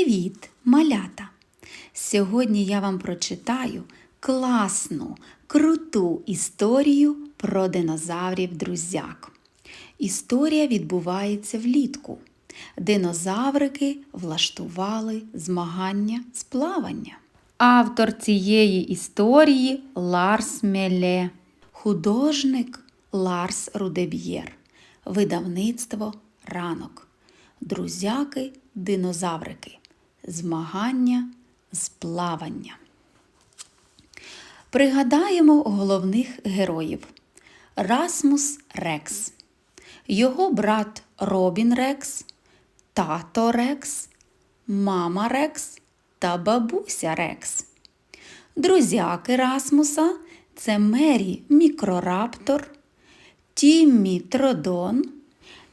Привіт, малята! Сьогодні я вам прочитаю класну, круту історію про динозаврів друзяк. Історія відбувається влітку. Динозаврики влаштували змагання з плавання. Автор цієї історії Ларс Меле, художник Ларс Рудеб'єр, видавництво Ранок. Друзяки динозаврики. Змагання з плавання. Пригадаємо головних героїв: Расмус Рекс, його брат Робін Рекс, тато Рекс, мама Рекс та бабуся Рекс. Друзяки Расмуса це Мері Мікрораптор, Тіммі Тродон,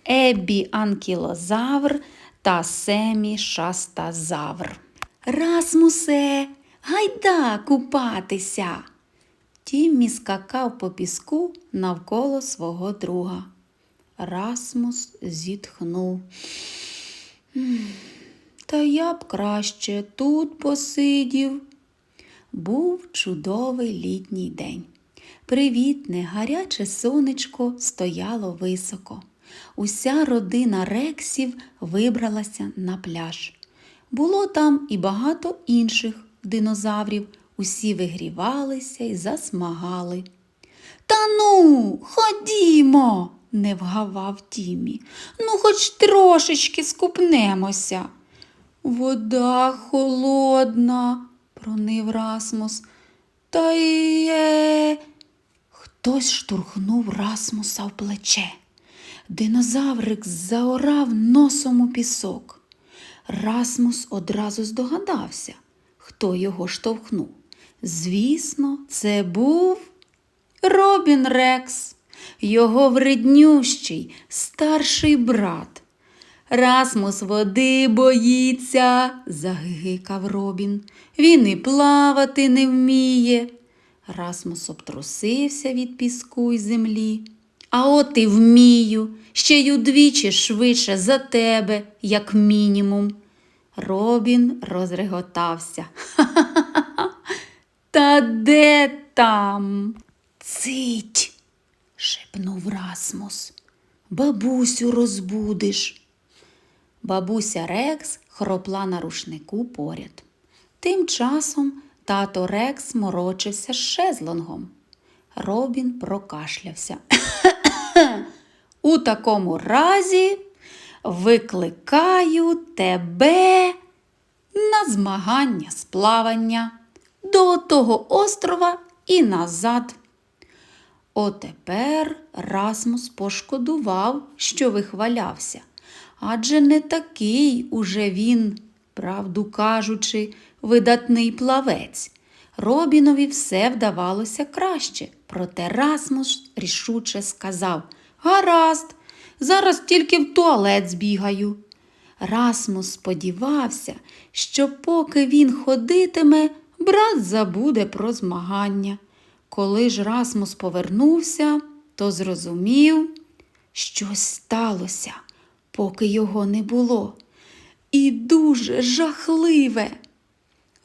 Еббі Анкілозавр та Семі Шастазавр. Расмусе, гайда купатися. Тіммі скакав по піску навколо свого друга. Расмус зітхнув. Та я б краще тут посидів. Був чудовий літній день. Привітне, гаряче сонечко стояло високо. Уся родина рексів вибралася на пляж. Було там і багато інших динозаврів. Усі вигрівалися і засмагали. Та ну, ходімо, не вгавав Тімі. Ну, хоч трошечки скупнемося. Вода холодна, пронив Расмус. Та є. Хтось штурхнув Расмуса в плече. Динозаврик заорав носом у пісок. Расмус одразу здогадався, хто його штовхнув. Звісно, це був Робін Рекс, його вреднющий старший брат. Расмус води боїться, загикав Робін. Він і плавати не вміє. Расмус обтрусився від піску й землі. А от і вмію, ще й удвічі швидше за тебе, як мінімум. Робін розреготався. Ха-ха-ха. Та де там? Цить, шепнув Расмус. Бабусю розбудиш. Бабуся Рекс хропла на рушнику поряд. Тим часом тато Рекс морочився з шезлонгом. Робін прокашлявся. У такому разі викликаю тебе на змагання з плавання до того острова і назад. Отепер Расмус пошкодував, що вихвалявся, адже не такий уже він, правду кажучи, видатний плавець. Робінові все вдавалося краще, проте Расмус рішуче сказав Гаразд, зараз тільки в туалет збігаю. Расмус сподівався, що поки він ходитиме, брат забуде про змагання. Коли ж Расмус повернувся, то зрозумів, щось сталося, поки його не було. І дуже жахливе.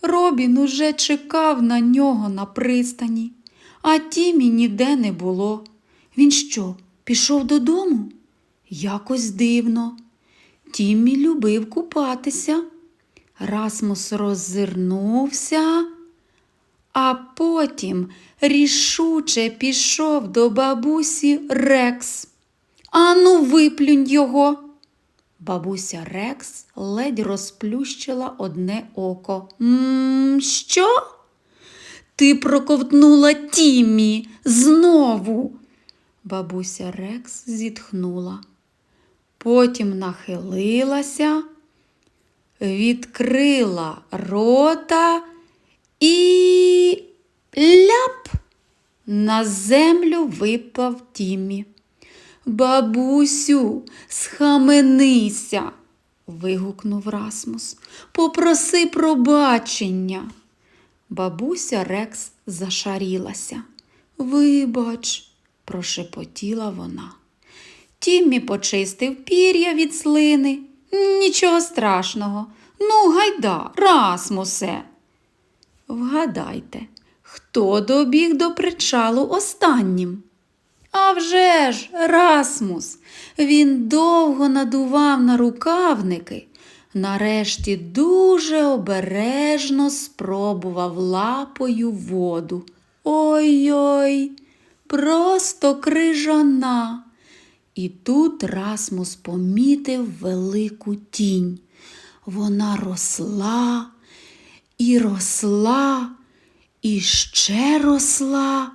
Робін уже чекав на нього на пристані, а Тімі ніде не було. Він що, пішов додому? Якось дивно. Тіммі любив купатися. Расмус роззирнувся, а потім рішуче пішов до бабусі Рекс. Ану, виплюнь його. Бабуся Рекс ледь розплющила одне око. «М, Що? Ти проковтнула Тіммі знову. Бабуся Рекс зітхнула. Потім нахилилася, відкрила рота і ляп на землю випав Тіммі. Бабусю, схаменися, вигукнув Расмус. Попроси пробачення. Бабуся Рекс зашарілася. Вибач, прошепотіла вона. Тіммі почистив пір'я від слини. Нічого страшного. Ну, гайда, Расмусе. Вгадайте, хто добіг до причалу останнім? А вже ж, Расмус. Він довго надував на рукавники. Нарешті дуже обережно спробував лапою воду. Ой-ой, просто крижана. І тут Расмус помітив велику тінь. Вона росла і росла, і ще росла.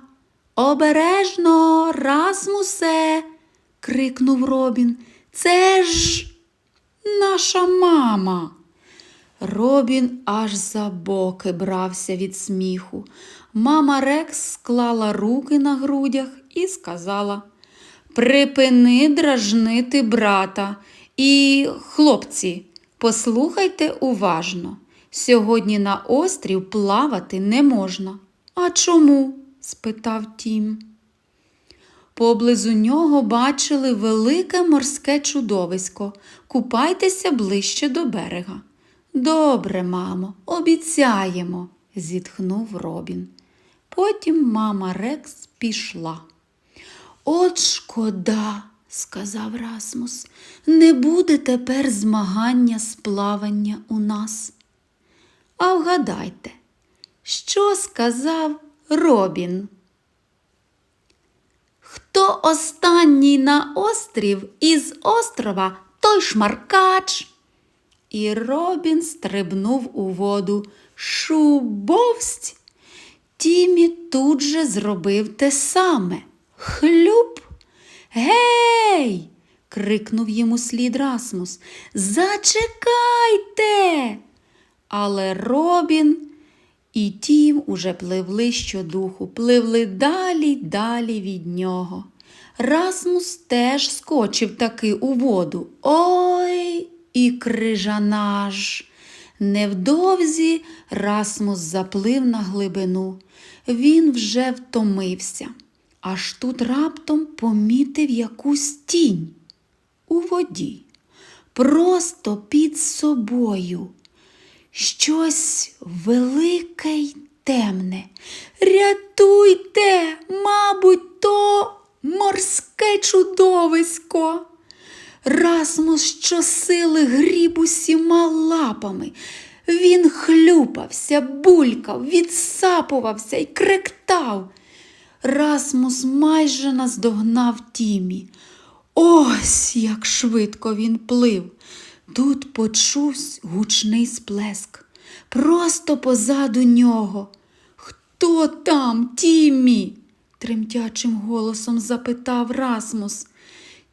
Обережно, Расмусе, крикнув Робін. Це ж наша мама. Робін аж за боки брався від сміху. Мама Рекс склала руки на грудях і сказала Припини дражнити брата. І, хлопці, послухайте уважно. Сьогодні на острів плавати не можна. А чому? Спитав Тім. Поблизу нього бачили велике морське чудовисько. Купайтеся ближче до берега. Добре, мамо, обіцяємо, зітхнув Робін. Потім мама Рекс пішла. От шкода, сказав Расмус, не буде тепер змагання з плавання у нас. А вгадайте, що сказав Робін? Хто останній на острів із острова, той шмаркач. І Робін стрибнув у воду. Шубовсть. Тімі тут же зробив те саме. Хлюп. Гей. крикнув йому слід Расмус. Зачекайте. Але Робін і Тім уже пливли щодуху, пливли далі далі від нього. Расмус теж скочив таки у воду. Ой, і крижана ж. Невдовзі Расмус заплив на глибину. Він вже втомився. Аж тут раптом помітив якусь тінь у воді, просто під собою. Щось велике й темне. Рятуйте, мабуть, то морське чудовисько. Расмус щосили гріб усіма лапами. Він хлюпався, булькав, відсапувався і кректав. Расмус майже наздогнав Тімі. Ось як швидко він плив. Тут почувся гучний сплеск. Просто позаду нього. Хто там, Тімі? тремтячим голосом запитав Расмус.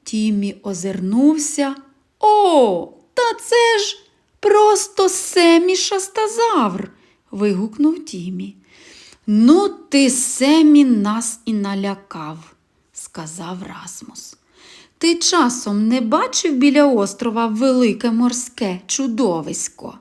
Тімі озирнувся. О, та це ж просто Семі шастазавр. вигукнув Тімі. Ну, ти Семі нас і налякав, сказав Расмус. Ти часом не бачив біля острова велике морське чудовисько?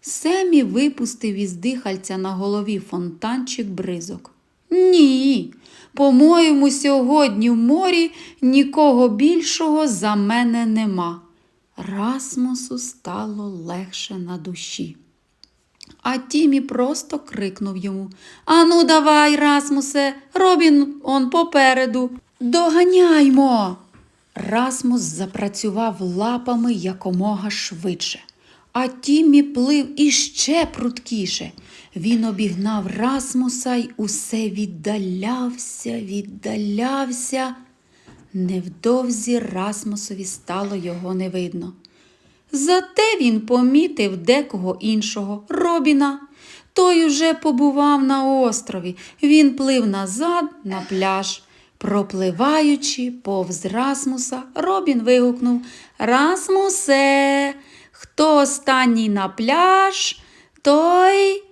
Семі випустив із дихальця на голові фонтанчик бризок. Ні, по-моєму, сьогодні в морі нікого більшого за мене нема. Расмусу стало легше на душі. А Тімі просто крикнув йому Ану, давай, Расмусе, Робін он попереду. Доганяймо. Расмус запрацював лапами якомога швидше. А Тімі плив іще пруткіше. Він обігнав Расмуса й усе віддалявся, віддалявся. Невдовзі Расмусові стало його не видно. Зате він помітив декого іншого Робіна. Той уже побував на острові. Він плив назад на пляж. Пропливаючи повз Расмуса, Робін вигукнув Расмусе, хто останній на пляж, той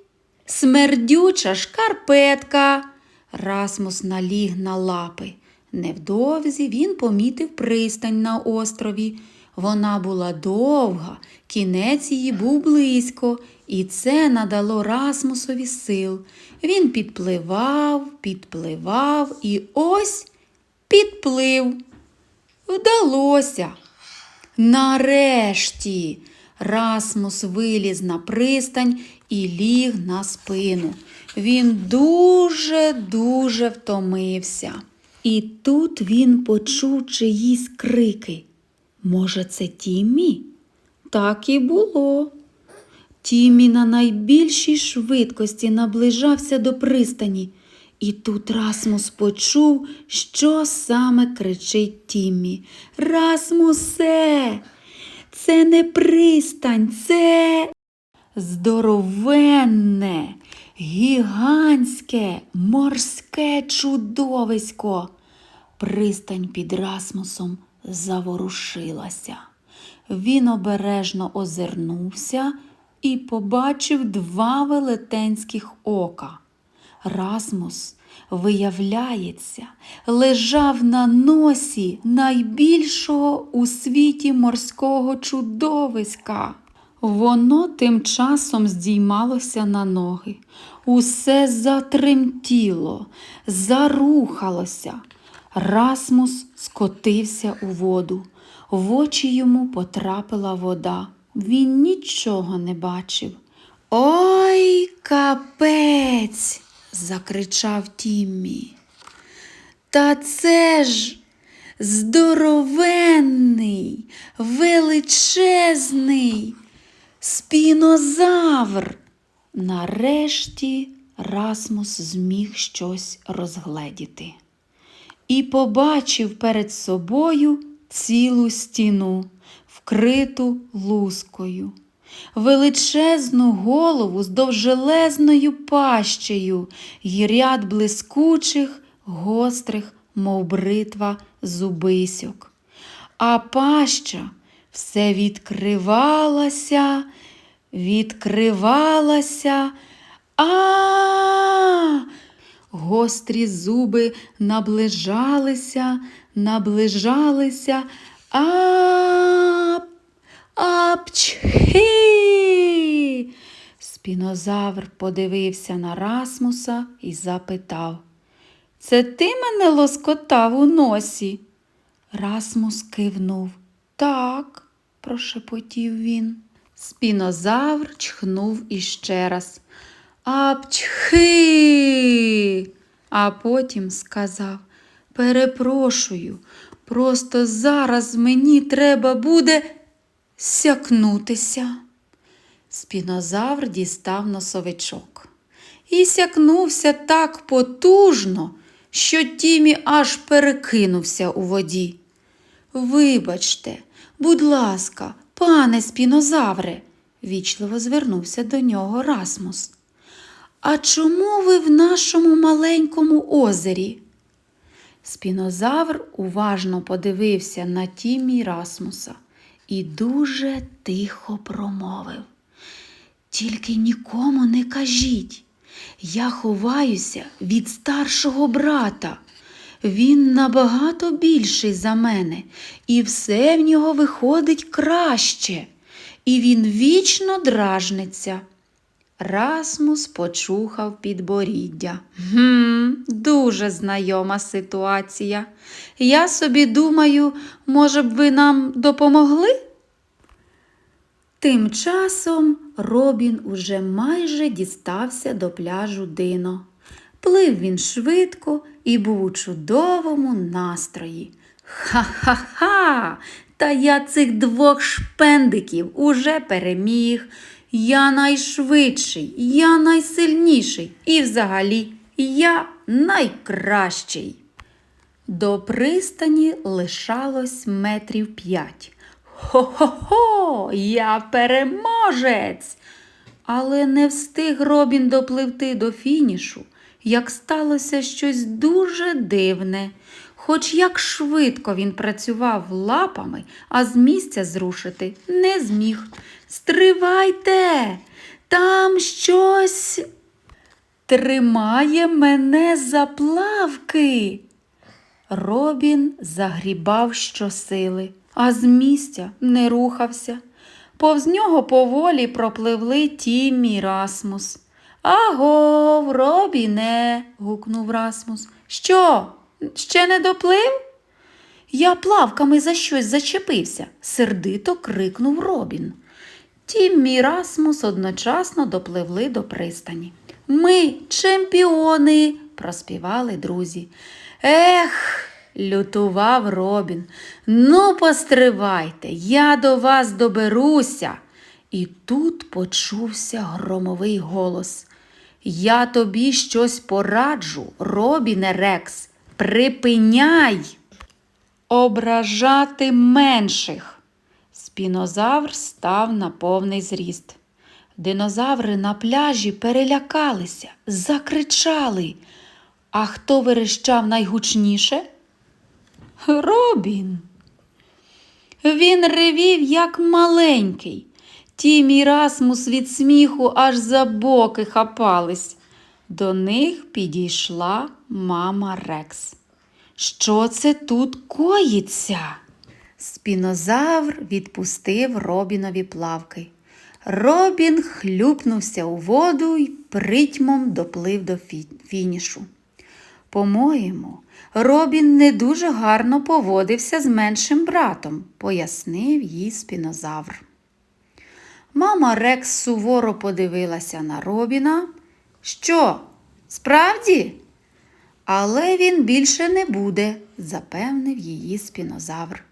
смердюча шкарпетка. Расмус наліг на лапи. Невдовзі він помітив пристань на острові. Вона була довга, кінець її був близько, і це надало Расмусові сил. Він підпливав, підпливав і ось підплив. Вдалося. Нарешті Расмус виліз на пристань і ліг на спину. Він дуже-дуже втомився. І тут він почув чиїсь крики. Може, це Тіммі? Так і було. Тіммі на найбільшій швидкості наближався до пристані, і тут Расмус почув, що саме кричить Тіммі. Расмусе, це не пристань, це здоровенне, гігантське, морське чудовисько. Пристань під Расмусом заворушилася. Він обережно озирнувся і побачив два велетенських ока. Расмус, виявляється, лежав на носі найбільшого у світі морського чудовиська. Воно тим часом здіймалося на ноги. Усе затремтіло, зарухалося. Расмус скотився у воду. В очі йому потрапила вода. Він нічого не бачив. Ой, капець. закричав Тіммі. Та це ж здоровенний, величезний спінозавр. Нарешті Расмус зміг щось розгледіти і побачив перед собою цілу стіну, вкриту лускою, величезну голову з довжелезною пащею й ряд блискучих, гострих, мов бритва, зубисьок. А паща все відкривалася, відкривалася. А! Гострі зуби наближалися, наближалися. А! Апчхи! Спінозавр подивився на Расмуса і запитав. Це ти мене лоскотав у носі? Расмус кивнув. Так, прошепотів він. Спінозавр чхнув іще раз. Апчхи. А потім сказав Перепрошую, просто зараз мені треба буде сякнутися. Спінозавр дістав носовичок і сякнувся так потужно, що Тімі аж перекинувся у воді. Вибачте, будь ласка, пане спінозавре, вічливо звернувся до нього Расмус. А чому ви в нашому маленькому озері? Спінозавр уважно подивився на Тімі Расмуса і дуже тихо промовив. Тільки нікому не кажіть. Я ховаюся від старшого брата. Він набагато більший за мене, і все в нього виходить краще, і він вічно дражниться. Расмус почухав підборіддя. Гм, дуже знайома ситуація. Я собі думаю, може б ви нам допомогли? Тим часом Робін уже майже дістався до пляжу Дино. Плив він швидко і був у чудовому настрої. Ха-ха-ха! Та я цих двох шпендиків уже переміг. Я найшвидший, я найсильніший і взагалі я найкращий. До пристані лишалось метрів п'ять. Хо-хо-хо, я переможець. Але не встиг Робін допливти до фінішу, як сталося щось дуже дивне. Хоч як швидко він працював лапами, а з місця зрушити не зміг. Стривайте, там щось тримає мене за плавки. Робін загрібав щосили, а з місця не рухався. Повз нього поволі пропливли Тіммі Расмус. Агов, Робіне. гукнув Расмус. Що? Ще не доплив? Я плавками за щось зачепився, сердито крикнув Робін. Тіммі і Расмус одночасно допливли до пристані. Ми чемпіони, проспівали друзі. Ех, лютував Робін. Ну, постривайте, я до вас доберуся. І тут почувся громовий голос. Я тобі щось пораджу, Робіне Рекс. Припиняй ображати менших. Спінозавр став на повний зріст. Динозаври на пляжі перелякалися, закричали. А хто верещав найгучніше? Робін. Він ревів, як маленький. Тім і Расмус від сміху аж за боки хапались. До них підійшла мама Рекс. Що це тут коїться? Спінозавр відпустив Робінові плавки. Робін хлюпнувся у воду й притьмом доплив до фінішу. По-моєму, Робін не дуже гарно поводився з меншим братом, пояснив їй спінозавр. Мама Рекс суворо подивилася на Робіна. Що, справді? Але він більше не буде, запевнив її спінозавр.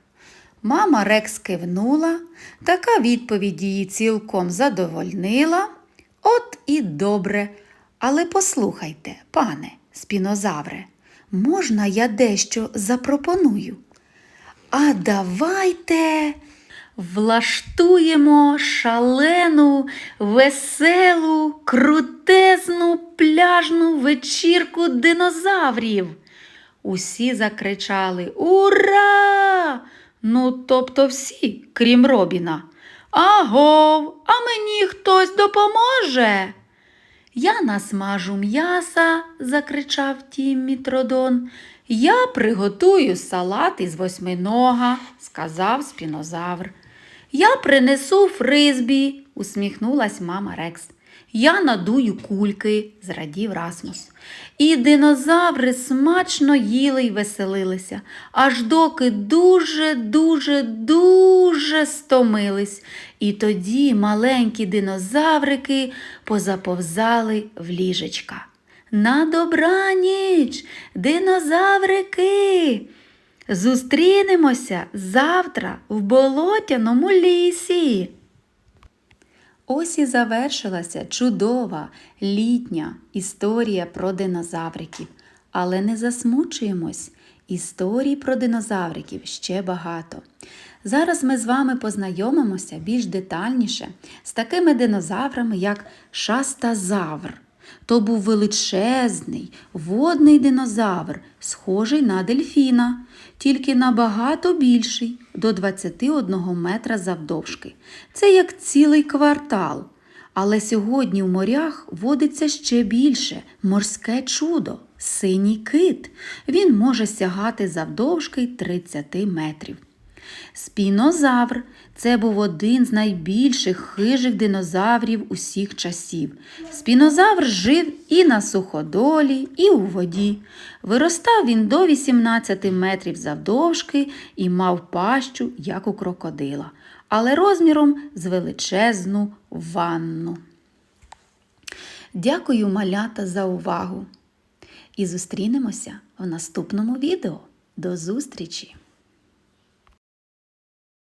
Мама Рекс кивнула, така відповідь її цілком задовольнила. От і добре. Але послухайте, пане спінозавре, можна я дещо запропоную? А давайте влаштуємо шалену, веселу, крутезну пляжну вечірку динозаврів. Усі закричали Ура! Ну, тобто всі, крім Робіна. Агов, а мені хтось допоможе. Я насмажу м'яса, закричав Тіммі Тродон. Я приготую салат із восьминога, сказав спінозавр. Я принесу фризбі, усміхнулась мама Рекс. Я надую кульки, зрадів Расмус. І динозаври смачно їли й веселилися, аж доки дуже, дуже, дуже стомились. І тоді маленькі динозаврики позаповзали в ліжечка. На добраніч, динозаврики! Зустрінемося завтра в болотяному лісі. Ось і завершилася чудова літня історія про динозавриків. Але не засмучуємось. Історій про динозавриків ще багато. Зараз ми з вами познайомимося більш детальніше з такими динозаврами, як шастазавр. То був величезний водний динозавр, схожий на дельфіна, тільки набагато більший, до 21 метра завдовжки. Це як цілий квартал. Але сьогодні в морях водиться ще більше морське чудо синій кит. Він може сягати завдовжки 30 метрів. Спінозавр це був один з найбільших хижих динозаврів усіх часів. Спінозавр жив і на суходолі, і у воді. Виростав він до 18 метрів завдовжки і мав пащу, як у крокодила, але розміром з величезну ванну. Дякую, малята, за увагу! І зустрінемося в наступному відео. До зустрічі!